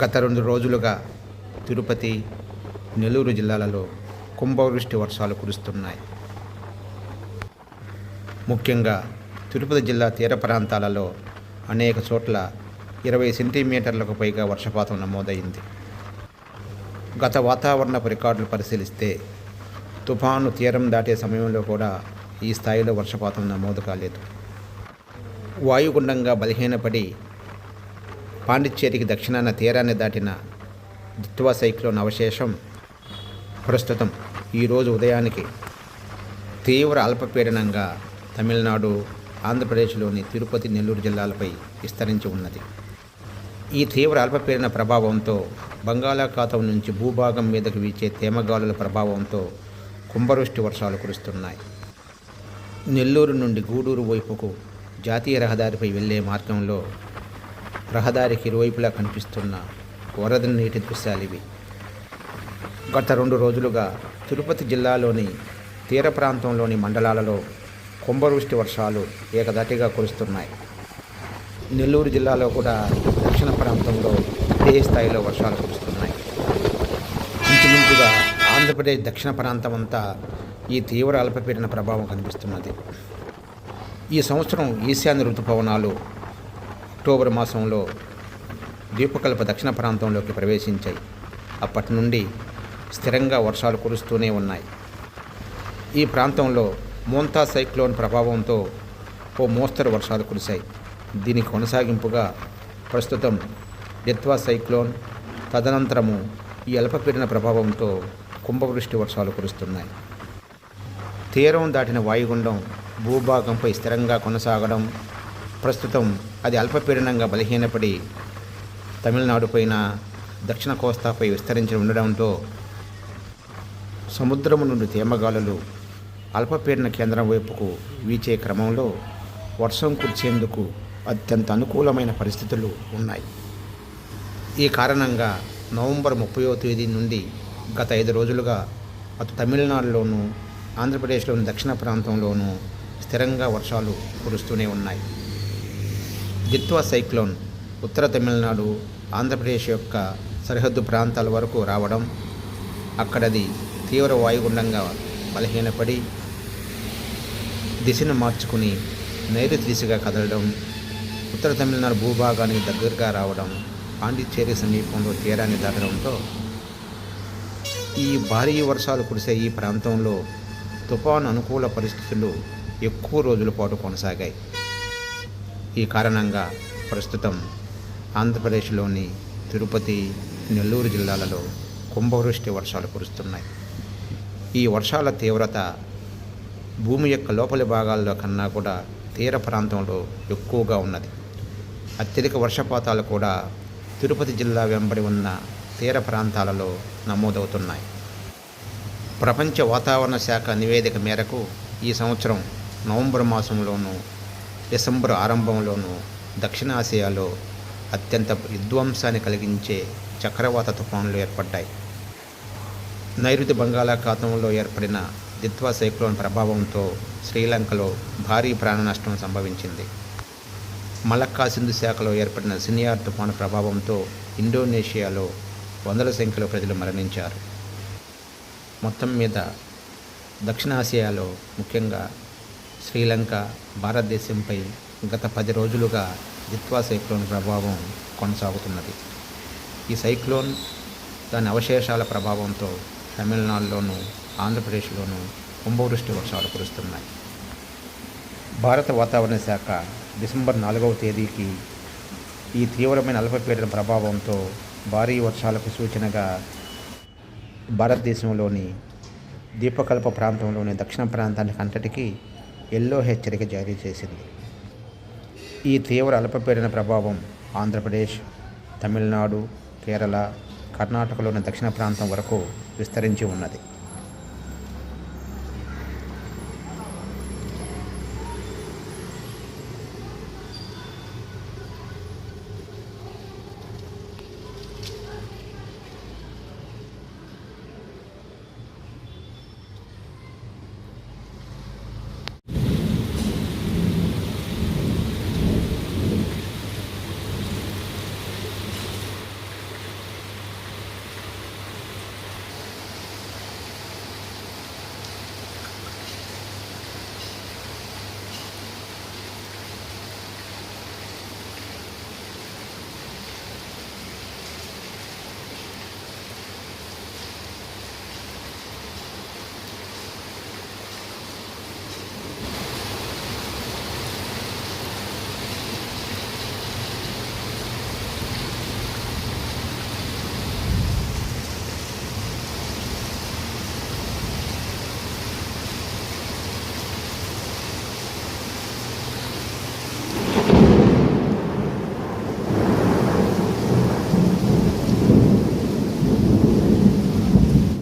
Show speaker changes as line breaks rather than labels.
గత రెండు రోజులుగా తిరుపతి నెల్లూరు జిల్లాలలో కుంభవృష్టి వర్షాలు కురుస్తున్నాయి. ముఖ్యంగా తిరుపతి జిల్లా తీర ప్రాంతాలలో అనేక చోట్ల ఇరవై సెంటీమీటర్లకు పైగా వర్షపాతం నమోదైంది. గత వాతావరణపు రికార్డులు పరిశీలిస్తే తుఫాను తీరం దాటే సమయంలో కూడా ఈ స్థాయిలో వర్షపాతం నమోదు కాలేదు. వాయుగుండంగా బలహీనపడి పాండిచ్చేరికి దక్షిణాన తీరాన్ని దాటిన దిత్వా సైక్లోన్ అవశేషం ప్రస్తుతం ఈరోజు ఉదయానికి తీవ్ర అల్పపీడనంగా తమిళనాడు ఆంధ్రప్రదేశ్లోని తిరుపతి నెల్లూరు జిల్లాలపై విస్తరించి ఉన్నది. ఈ తీవ్ర అల్పపీడన ప్రభావంతో బంగాళాఖాతం నుంచి భూభాగం మీదకు వీచే తేమగాలుల ప్రభావంతో కుంభవృష్టి వర్షాలు కురుస్తున్నాయి. నెల్లూరు నుండి గూడూరు వైపుకు జాతీయ రహదారిపై వెళ్ళే మార్గంలో రహదారికి ఇరువైపులా కనిపిస్తున్న వరద నీటి దృశ్యాలివి. గత రెండు రోజులుగా తిరుపతి జిల్లాలోని తీర ప్రాంతంలోని మండలాలలో కుంభవృష్టి వర్షాలు ఏకదాటిగా కురుస్తున్నాయి. నెల్లూరు జిల్లాలో కూడా దక్షిణ ప్రాంతంలో ఇదే స్థాయిలో వర్షాలు కురుస్తున్నాయి. ఇంచుమించుగా ఆంధ్రప్రదేశ్ దక్షిణ ప్రాంతం అంతా ఈ తీవ్ర అల్పపీడన ప్రభావం కనిపిస్తున్నది. ఈ సంవత్సరం ఈశాన్య ఋతుపవనాలు అక్టోబర్ మాసంలో ద్వీపకల్ప దక్షిణ ప్రాంతంలోకి ప్రవేశించాయి. అప్పటి నుండి స్థిరంగా వర్షాలు కురుస్తూనే ఉన్నాయి. ఈ ప్రాంతంలో మోంతా సైక్లోన్ ప్రభావంతో ఓ మోస్తరు వర్షాలు కురిశాయి. దీని కొనసాగింపుగా ప్రస్తుతం డిత్వా సైక్లోన్ తదనంతరము ఈ అల్పపీడన ప్రభావంతో కుంభవృష్టి వర్షాలు కురుస్తున్నాయి. తీరం దాటిన వాయుగుండం భూభాగంపై స్థిరంగా కొనసాగడం ప్రస్తుతం అది అల్పపీడనంగా బలహీనపడి తమిళనాడు పైన దక్షిణ కోస్తాపై విస్తరించి ఉండడంతో సముద్రము నుండి తేమగాలులు అల్పపీడన కేంద్రం వైపుకు వీచే క్రమంలో వర్షం కురిచేందుకు అత్యంత అనుకూలమైన పరిస్థితులు ఉన్నాయి. ఈ కారణంగా నవంబర్ ముప్పయో తేదీ నుండి గత ఐదు రోజులుగా అటు తమిళనాడులోనూ ఆంధ్రప్రదేశ్లోని దక్షిణ ప్రాంతంలోనూ స్థిరంగా వర్షాలు కురుస్తూనే ఉన్నాయి. గిత్వా సైక్లోన్ ఉత్తర తమిళనాడు ఆంధ్రప్రదేశ్ యొక్క సరిహద్దు ప్రాంతాల వరకు రావడం అక్కడది తీవ్ర వాయుగుండంగా బలహీనపడి దిశను మార్చుకుని నైరుతి దిశగా కదలడం ఉత్తర తమిళనాడు భూభాగానికి దగ్గరగా రావడం పాండిచ్చేరి సమీపంలో తీరాన్ని దాటడంతో ఈ భారీ వర్షాలు కురిసే ఈ ప్రాంతంలో తుఫాను అనుకూల పరిస్థితులు ఎక్కువ రోజుల పాటు కొనసాగాయి. ఈ కారణంగా ప్రస్తుతం ఆంధ్రప్రదేశ్లోని తిరుపతి నెల్లూరు జిల్లాలలో కుంభవృష్టి వర్షాలు కురుస్తున్నాయి. ఈ వర్షాల తీవ్రత భూమి యొక్క లోపలి భాగాల్లో కన్నా కూడా తీర ప్రాంతంలో ఎక్కువగా ఉన్నది. అత్యధిక వర్షపాతాలు కూడా తిరుపతి జిల్లా వెంబడి ఉన్న తీర ప్రాంతాలలో నమోదవుతున్నాయి. ప్రపంచ వాతావరణ శాఖ నివేదిక మేరకు ఈ సంవత్సరం నవంబర్ మాసంలోనూ డిసెంబర్ ఆరంభంలోనూ దక్షిణాసియాలో అత్యంత విధ్వంసాన్ని కలిగించే చక్రవాత తుఫానులు ఏర్పడ్డాయి. నైరుతి బంగాళాఖాతంలో ఏర్పడిన దిత్వా సైక్లోన్ ప్రభావంతో శ్రీలంకలో భారీ ప్రాణ నష్టం సంభవించింది. మలక్కా సింధు శాఖలో ఏర్పడిన సినియార్ తుఫాను ప్రభావంతో ఇండోనేషియాలో వందల సంఖ్యలో ప్రజలు మరణించారు. మొత్తం మీద దక్షిణాసియాలో ముఖ్యంగా శ్రీలంక భారతదేశంపై గత పది రోజులుగా జిత్వా సైక్లోన్ ప్రభావం కొనసాగుతున్నది. ఈ సైక్లోన్ దాని అవశేషాల ప్రభావంతో తమిళనాడులోను ఆంధ్రప్రదేశ్లోను కుంభవృష్టి వర్షాలు కురుస్తున్నాయి. భారత వాతావరణ శాఖ డిసెంబర్ నాలుగవ తేదీకి ఈ తీవ్రమైన అల్పపీడన ప్రభావంతో భారీ వర్షాలకు సూచనగా భారతదేశంలోని దీపకల్ప ప్రాంతంలోని దక్షిణ ప్రాంతానికి అంతటికీ ఎల్లో హెచ్చరిక జారీ చేసింది. ఈ తీవ్ర అల్పపీడన ప్రభావం ఆంధ్రప్రదేశ్ తమిళనాడు కేరళ కర్ణాటకలోని దక్షిణ ప్రాంతం వరకు విస్తరించి ఉన్నది.